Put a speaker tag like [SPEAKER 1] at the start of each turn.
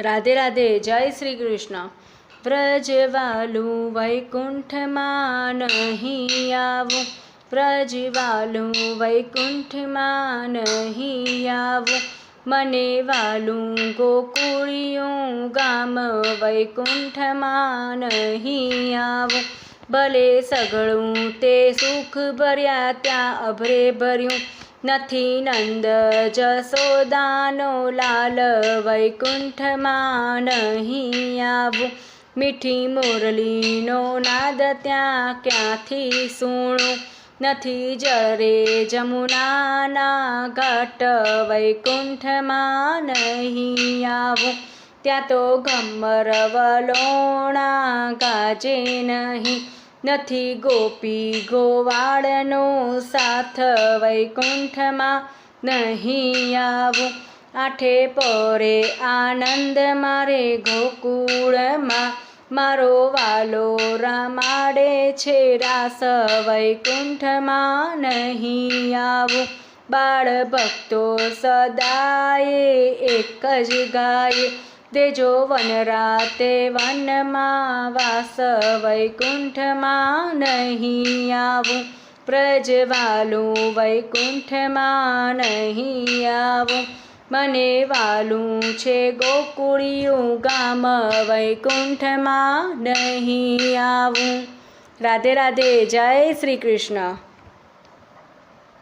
[SPEAKER 1] રાધે રાધે, જય શ્રી કૃષ્ણ. વ્રજવાલું વૈકુંઠમાં નહીં આવું. વ્રજવાલું વૈકુંઠમાં નહીં આવું. મને વાલું ગોકુળિયું ગામ વૈકુંઠમાં નહીં આવું. ભલે સગળું તે સુખ ભર્યા ત્યાં અભરે ભર્યું. નથી નંદ જસોદાનો લાલ વૈકુંઠમાં નહીં આવું. મીઠી મુરલીનો નાદ ત્યાં ક્યાંથી સૂણું? નથી જરે જમુનાના ઘાટ વૈકુંઠમાં નહીં આવું. ત્યાં તો ગમર વલોણા ગાજે નહીં. નથી ગોપી ગોવાળનો સાથ વૈકુંઠમાં નહીં આવું. આઠે પરે આનંદ મારે ગોકુળમાં. મારો વાલો રમાડે છે રાસ વૈકુંઠમાં નહીં આવું. બાળ ભક્તો સદાય એક જ ગાય. દેજો વન રાતે વનમાં વાસ, વૈકુંઠમાં નહીં આવું. પ્રજવાલું વૈકુંઠમાં નહીં આવું. મને વાલું છે ગોકુળિયું ગામ, વૈકુંઠમાં નહીં આવું. રાધે રાધે જય શ્રી કૃષ્ણ.